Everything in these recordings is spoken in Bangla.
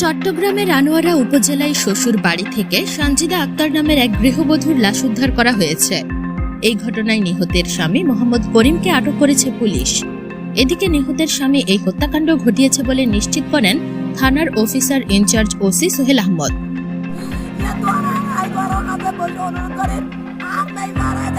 চট্টগ্রামের আনোয়ারা উপজেলায় শ্বশুর বাড়ি থেকে সঞ্জিদা আক্তার নামের এক গৃহবধূর লাশ উদ্ধার করা হয়েছে। এই ঘটনায় নিহতের স্বামী মোহাম্মদ করিমকে আটক করেছে পুলিশ। এদিকে নিহতের স্বামী এই হত্যাকাণ্ড ঘটিয়েছে বলে নিশ্চিত করেন থানার officer in charge OC Sohel Ahmad.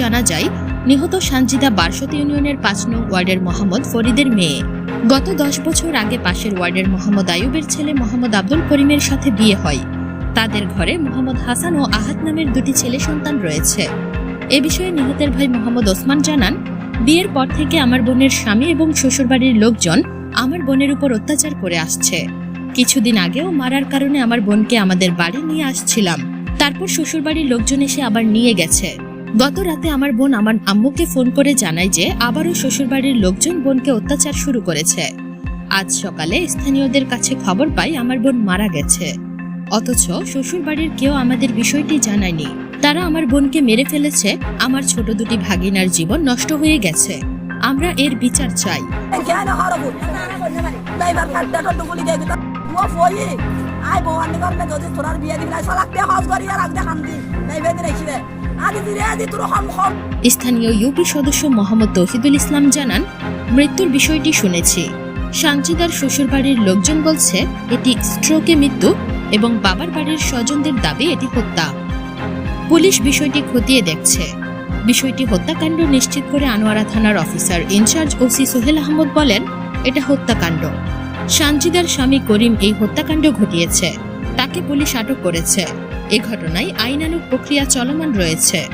জানা যায়, নিহত সানজিদা বারশত ইউনিয়নের পাঁচ নং ওয়ার্ডের মোহাম্মদ ফরিদের মেয়ে। গত দশ বছর আগে পাশের ওয়ার্ডের মোহাম্মদ আয়ুবের ছেলে মোহাম্মদ আব্দুল করিমের সাথে বিয়ে হয়। তাদের ঘরে মোহাম্মদ হাসান ও আহাত নামের দুটি ছেলে সন্তান রয়েছে। এ বিষয়ে নিহতের ভাই মোহাম্মদ ওসমান জানান, বিয়ের পর থেকে আমার বোনের স্বামী এবং শ্বশুরবাড়ির লোকজন আমার বোনের উপর অত্যাচার করে আসছে। কিছুদিন আগেও মারার কারণে আমার বোনকে আমাদের বাড়ি নিয়ে আসছিলাম। তারপর শ্বশুরবাড়ির লোকজন এসে আবার নিয়ে গেছে। গত রাতে আমার বোন আমার আম্মুকে ফোন করে জানায় যে আবারও শ্বশুরবাড়ির লোকজন বোনকে অত্যাচার শুরু করেছে। আজ সকালে স্থানীয়দের কাছে খবর পাই আমার বোন মারা গেছে। অথচ শ্বশুরবাড়ির কেউ আমাদের বিষয়টি জানায়নি। তারা আমার বোনকে মেরে ফেলেছে, আমার ছোট দুটি ভাগিনার জীবন নষ্ট হয়ে গেছে। আমরা এর বিচার চাই। স্থানীয় ইউপি সদস্য মোহাম্মদ তৌহিদুল ইসলাম জানান, মৃত্যুর বিষয়টি শুনেছি। সাঞ্চিদার শ্বশুরবাড়ির লোকজন বলছে, এটি স্ট্রোকে মৃত্যু এবং বাবার বাড়ির স্বজনদের দাবি এটি হত্যা। পুলিশ বিষয়টি খতিয়ে দেখছে। বিষয়টি হত্যাকাণ্ড নিশ্চিত করে আনোয়ারা থানার officer in charge OC Sohel Ahmad বলেন, এটা হত্যাকাণ্ড। সানজিদার স্বামী করিম এই হত্যাকাণ্ড ঘটিয়েছে। তাকে পুলিশ আটক করেছে। এ ঘটনায় আইনানুগ প্রক্রিয়া চলমান রয়েছে।